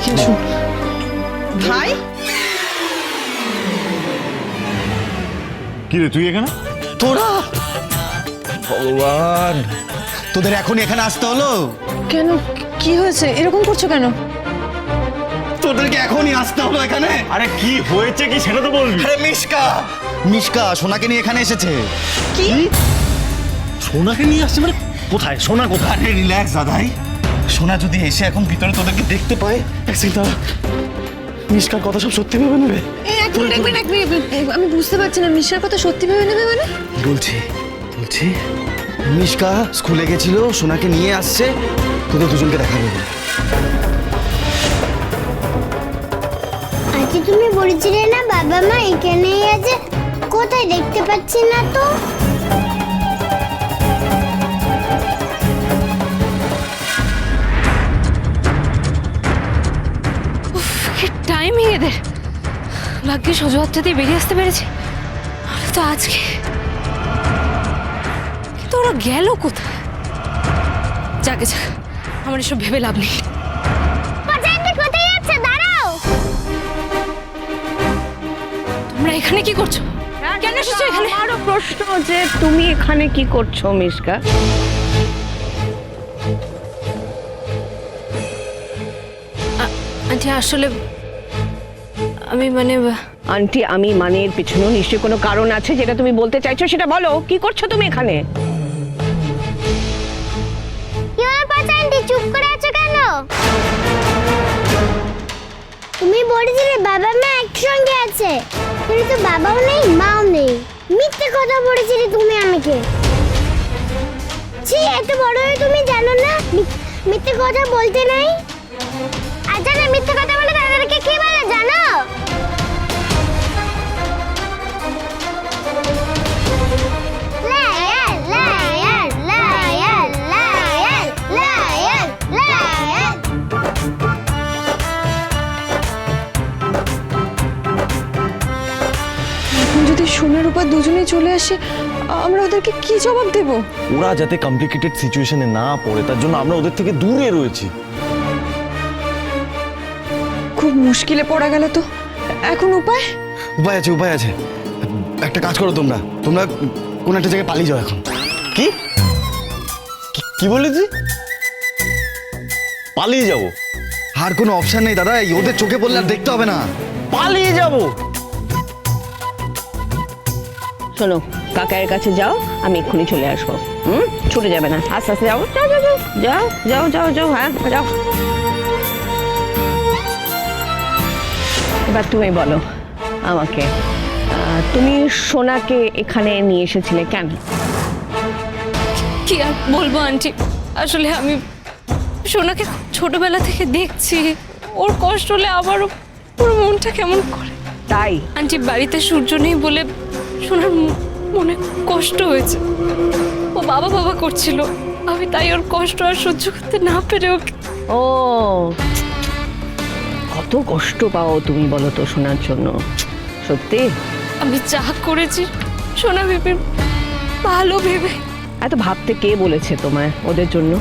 দেখে আসুন। ভাই? কি রে তুই এখানে? তোরা? ভগবান। তোদের এখন এখানে আসতে হলো? কেন? কি হয়েছে? এরকম করছ কেন? তোদেরকে এখনই আসতে হলো এখানে? আরে কি হয়েছে কি সেটা তো বলবি। আরে মিশকা! মিশকা সোনাকে নিয়ে এখানে এসেছে। কি? সোনাকে নিয়ে আসছে মানে কোথায়? সোনা কোথায়? রিল্যাক্স দাদাই। সোনা যদি এসে এখন ভিতরে তোদেরকে দেখতে পায় এক সেকেন্ড দাঁড়া মিশকার কথা সব সত্যি ভেবে নেবে? এক মিনিট, এক মিনিট, এক মিনিট, আমি বুঝতে পারছি না মিশার কথা সত্যি ভেবে নেবে মানে? বলছি বলছি মিশকা স্কুলে গেছিল সোনাকে নিয়ে আসছে তোদের দুজনকে দেখা দেবে আজকে তুমি বলেছিলে না বাবা মা এখানেই আছে? কোথায় দেখতে পাচ্ছি না তো? কি টাইমিং এদের। ভাগ্যে দিয়ে বেরিয়ে আসতে পেরেছি। আর তো আজকে। কিন্তু ওরা গেল কোথায়? যাকে যাক আমার এসব ভেবে লাভ নেই। তোমরা এখানে কি করছ? কেন এসেছ এখানে? আমারও প্রশ্ন যে তুমি এখানে কি করছ মিশকা আন্টি আসলে আমি মানে আন্টি আমি মানে এর পিছনেও নিশ্চয়ই কোনো কারণ আছে যেটা তুমি বলতে চাইছো? সেটা বলো কি করছ তুমি এখানে? কি হলো চুপ করে আছো কেন? তুমি বলেছিলে বাবা মা একসঙ্গে আছে। কিন্তু তো বাবাও নেই মাও নেই। মিথ্যে কথা বলেছিলে তুমি আমাকে। ছি এত বড় হয়ে তুমি জানো না? মিথ্যে কথা বলতে নাই? আর জানো মিথ্যে কথা বলে তাদেরকে কি বলে জানো? দুজনেই চলে আসে আমরা ওদেরকে কি জবাব দেব? ওরা যাতে কমপ্লিকেটেড সিচুয়েশনে না পড়ে তার জন্য আমরা ওদের থেকে দূরে রয়েছি। খুব মুশকিলে পড়া গেল তো। এখন উপায়? উপায় আছে উপায় আছে। একটা কাজ করো তোমরা। তোমরা কোন একটা জায়গায় পালিয়ে যাও এখন। কি? কি- বললি তুই পালিয়ে যাব। আর কোনো অপশন নেই দাদা ওদের চোখে পড়লে আর দেখতে হবে না। পালিয়ে যাব। শোনো কাকায়ের কাছে যাও আমি এক্ষুনি চলে আসব। হুম? ছুটে যাবে না। আস্তে আস্তে যাও। যাও যাও যাও যাও যাও যাও হ্যাঁ যাও। এবার তুমি বলো আমাকে তুমি সোনাকে এখানে নিয়ে এসেছিলে কেন? কি আর বলব আন্টি? আসলে আমি সোনাকে ছোটবেলা থেকে দেখছি। ওর কষ্ট হলে আবারও পুরো মনটা কেমন করে। তাই? আন্টি বাড়িতে সূর্য নেই বলে সোনার ম- মনে খুব কষ্ট হয়েছে। ও বাবা বাবা করছিল। আমি তাই ওর কষ্ট আর সহ্য করতে না পেরে ওকে ও। কত কষ্ট পাও তুমি বলো তো শোনার জন্য। সত্যি? আমি যা করেছি সোনা ভেবে ভালো ভেবে। এত ভাবতে কে বলেছে তোমায় ওদের জন্য?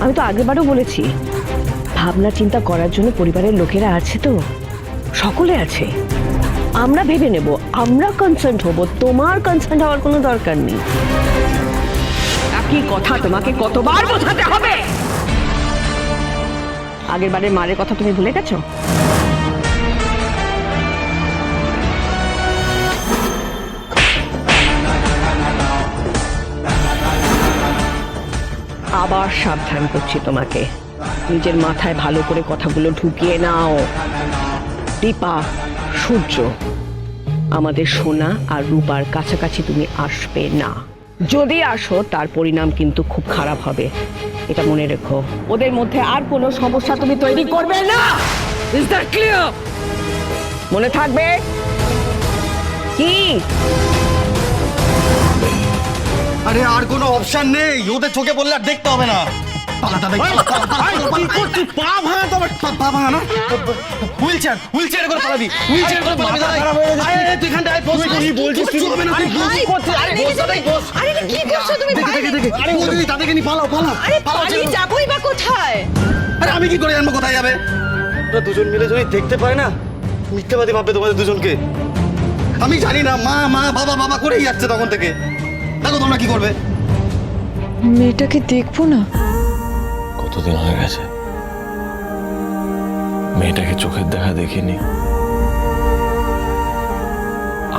আমি তো আগেরবারও বলেছি। ভাবনা চিন্তা করার জন্য পরিবারের লোকেরা আছে তো। সকলে আছে। আমরা ভেবে নেব, আমরা কনসার্ন হব, তোমার কনসার্ন হওয়ার কোনো দরকার নেই। একই কথা তোমাকে কতবার বোঝাতে হবে? আগের বারের মারের কথা তুমি ভুলে গেছো? আবার সাবধান করছি তোমাকে। নিজের মাথায় ভালো করে কথাগুলো ঢুকিয়ে নাও। দীপা, সূর্য। আমাদের সোনা আর রূপার কাছাকাছি তুমি আসবে না। যদি আসো, তার পরিণাম কিন্তু খুব খারাপ হবে। এটা মনে রেখো। ওদের মধ্যে আর কোনো সমস্যা তুমি তৈরি করবে না! ইজ দ্যাট ক্লিয়ার মনে থাকবে? কি? আরে আর কোনো অপশন নেই। ওদের চোখে বললে আর দেখতে হবে না। পালা দাদা পা ভাঙা তো আবার পা- পা ভাঙা না? হুইল চেয়ার করে পালাবি। হুইল চেয়ার করে পালাবি দাদা আরে আরে, তুই এখানটা আয় বস। তুই বলছিস? তুই হবে না তুই বস করছিস? আরে বস দাদাই বস। আরে কি করছ তুমি? দেখে দেখে দেখে। আরে ও দিদি তাদেরকে পালাও পালাও আরে পালাও, পালিয়ে যাবোই বা কোথায়? আরে আমি কি করে জানব কোথায় যাবে? ওরা দুজন মিলে যদি দেখতে পায় না মিথ্যাবাদী ভাববে তোমাদের দুজনকে। আমি জানি না মা মা বাবা বাবা করেই যাচ্ছে তখন থেকে। দেখো তোমরা কি করবে। মেয়েটাকে দেখব না? কতদিন হয়ে গেছে? মেয়েটাকে চোখের দেখা দেখিনি।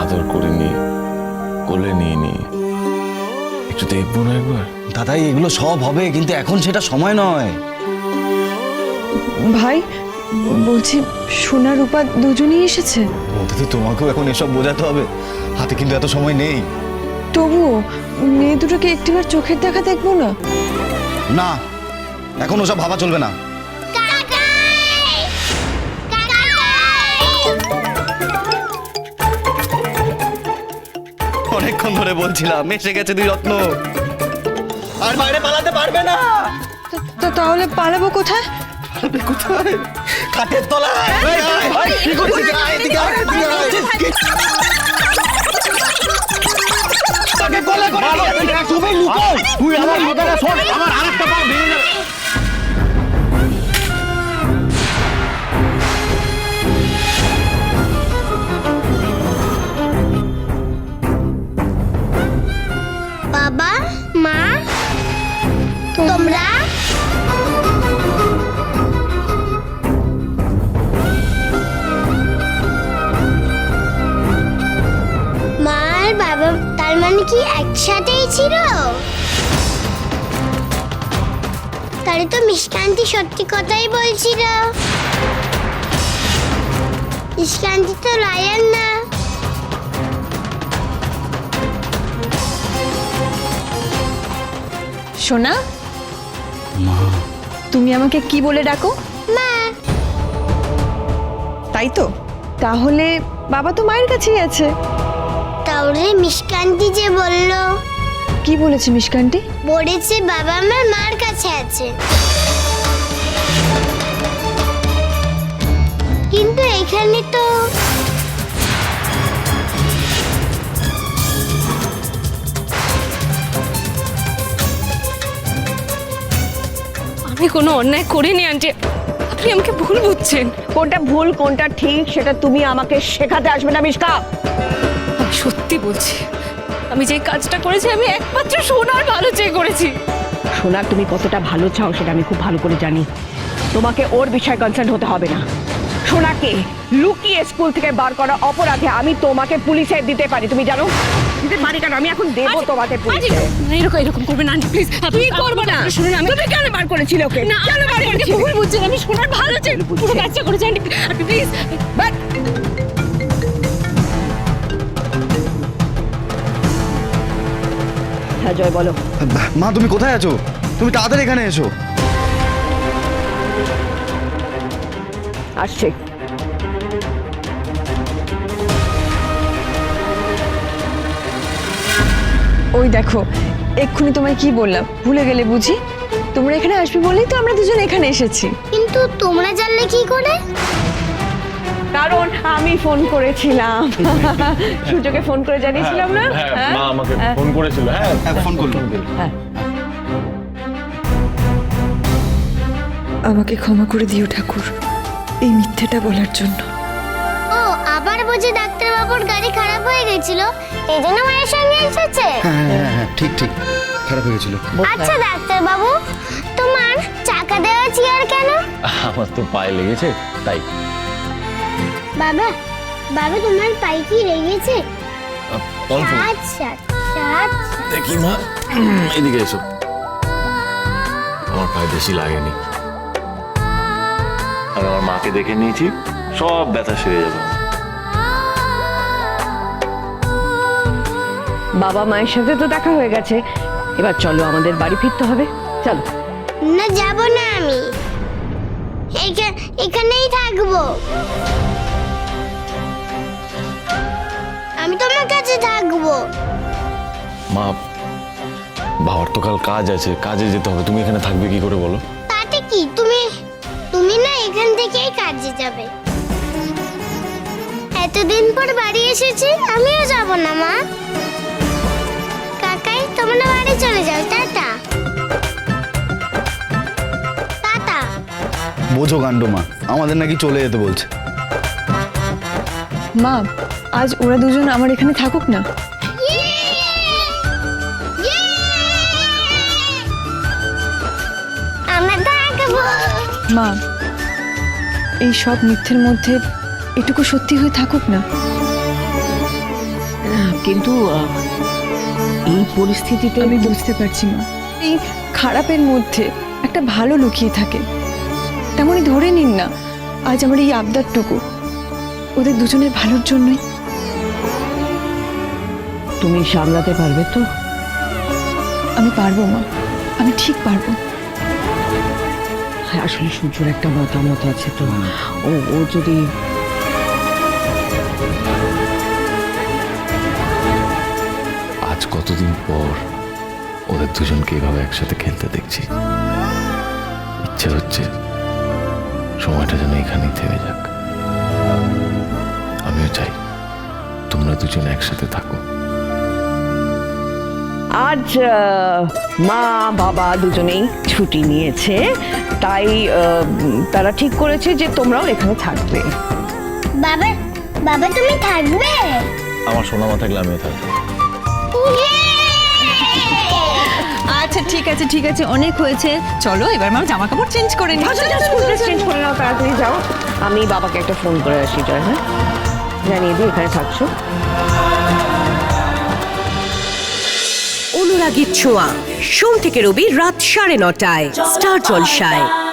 আদর করিনি কোলে নিয়ে নি একটু দেখব না একবার। দাদাই এগুলো সব হবে কিন্তু এখন সেটা সময় নয়। ভাই বলছি সোনা রূপা দুজনেই এসেছে? বলতে তোমাকেও এখন এসব বোঝাতে হবে। হাতে কিন্তু এত সময় নেই। তবুও মেয়ে দুটোকে একটিবার চোখের দেখা দেখব না? না এখন ওসব ভাবা চলবে না অনেকক্ষণ ধরে বলছিলাম এসে গেছে দুই রত্ন আর বাইরে পালাতে পারবে না তো- তাহলে পালাবো কোথায় পালাবে কোথায় খাটের তলায় তুই আমার কথাটা শোন আমার আরেকটা পা ভেঙে যাবে কি একসাথেই ছিল? তাহলে তো মিষ্টান্তি সত্যি কথাই বলছিল। মিষ্টান্তি তো লায়ার না। সোনা? তুমি আমাকে কি বলে ডাকো? মা। তাই তো? তাহলে বাবা তো মায়ের কাছেই আছে। তাহলে মিষ্কান্তি যে বলল। কি বলেছে মিষ্কান্টি বলেছে বাবা আমার মার কাছে আছে। কিন্তু এখানে তো আমি কোনো অন্যায় করিনি আন্টি। আপনি আমাকে ভুল বুঝছেন। কোনটা ভুল কোনটা ঠিক সেটা তুমি আমাকে শেখাতে আসবে না মিশকা আমি সত্যি বলছি আমি যে কাজটা করেছি আমি একমাত্র সোনার ভালো চেয়ে করেছি। সোনার তুমি কতটা ভালো চাও সেটা আমি খুব ভালো করে জানি। তোমাকে ওর বিষয়ে কনসার্ন হতে হবে না। সোনাকে লুকিয়ে স্কুল থেকে বার করা অপরাধে আমি তোমাকে পুলিশে দিতে পারি তুমি জানো? দিতে পারি কেন? আমি এখন দেবো তোমাকে পুলিশে এরকম এরকম করবেন না প্লিজ কি করব না? শুনুন আমি তুমি কেন বার করেছিলে ওকে? কেন বার করেছিলে? ভুল বুঝছেন আমি সোনার ভালো চেয়ে পুরো কাজটা করেছি আন্টি প্লিজ বাট হ্যাঁ জয় বলো। মা তুমি কোথায় আছো? তুমি তাড়াতাড়ি এখানে এসো। আসছে। ওই দেখো এক্ষুনি তোমায় কি বললাম? ভুলে গেলে বুঝি? তোমরা এখানে আসবে বলেই তো আমরা দুজন এখানে এসেছি। কিন্তু তোমরা জানলে কি করে? কারণ আমি ফোন করেছিলাম। সূর্যকে ফোন করে জানিয়েছিলাম না? হ্যাঁ? মা আমাকে ফোন করেছিল হ্যাঁ। হ্যাঁ, ফোন করল। হ্যাঁ। আমাকে ক্ষমা করে দিও ঠাকুর এই মিথ্যেটা বলার জন্য। ও আবার বুঝি ডাক্তার বাবুর গাড়ি খারাপ হয়ে গেছিল? এই জন্য মায়ের সঙ্গে এসেছে? হ্যাঁ হ্যাঁ হ্যাঁ ঠিক ঠিক। খারাপ হয়ে গেছিল। আচ্ছা ডাক্তার বাবু তোমার চাকা দেওয়া চেয়ার কেন? আমার তো পায়ে লেগেছে তাই বাবা বাবা তোমার পায়ে কি লেগেছে আচ্ছা আচ্ছা দেখি মা এদিকে এসো। আমার পায়ে বেশি লাগেনি। আমি আমার মাকে দেখে নিয়েছি সব ব্যথা সেরে যাবে। বাবা মায়ের সাথে তো দেখা হয়ে গেছে। এবার চলো আমাদের বাড়ি ফিরতে হবে। চলো। না যাব না আমি। এখানেই থাকব। মা বাবার তো কাল কাজ আছে কাজে যেতে হবে। তুমি এখানে থাকবে কি করে বলো? তাতে কি? তুমি তুমি না এখান থেকেই কাজে যাবে। এতদিন পর বাড়ি এসেছি আমিও যাব না মা। কাকাই তোমরা বাড়ি চলে যাও টাটা। টাটা। বোঝো কাণ্ড মা আমাদের নাকি চলে যেতে বলছে। মা আজ ওরা দুজন আমার এখানে থাকুক না। মা এই সব মিথ্যের মধ্যে এটুকু সত্যি হয়ে থাকুক না। কিন্তু এই পরিস্থিতিতে আমি বুঝতে পারছি মা। এই খারাপের মধ্যে একটা ভালো লুকিয়ে থাকে। তেমনই ধরে নিন না আজ আমার এই আবদারটুকু। ওদের দুজনের ভালোর জন্যই। তুমি সামলাতে পারবে তো? আমি পারব মা আমি ঠিক পারব। আসলে সূর্যর একটা মতামত আছে তো। ও ও যদি আজ কতদিন পর ওদের দুজনকে এভাবে একসাথে খেলতে দেখছি? ইচ্ছে হচ্ছে সময়টা যেন এখানেই থেমে যাক। আমিও চাই তোমরা দুজন একসাথে থাকো। আজ মা বাবা দুজনেই ছুটি নিয়েছে তাই তারা ঠিক করেছে যে তোমরাও এখানে থাকবে। বাবা বাবা তুমি থাকবে? আমার সোনা মা থাকলে আমিও থাকব আচ্ছা ঠিক আছে ঠিক আছে অনেক হয়েছে। চলো এবার মা জামা কাপড় চেঞ্জ করে নি স্কুল ড্রেস চেঞ্জ করে নাও তাড়াতাড়ি যাও। আমি বাবাকে একটা ফোন করে আসি জয় হ্যাঁ জানিয়ে দিই এখানে থাকছো। অনুরাগীর ছোঁয়া। সোম থেকে রবি রাত সাড়ে নটায়। স্টার জলসায়।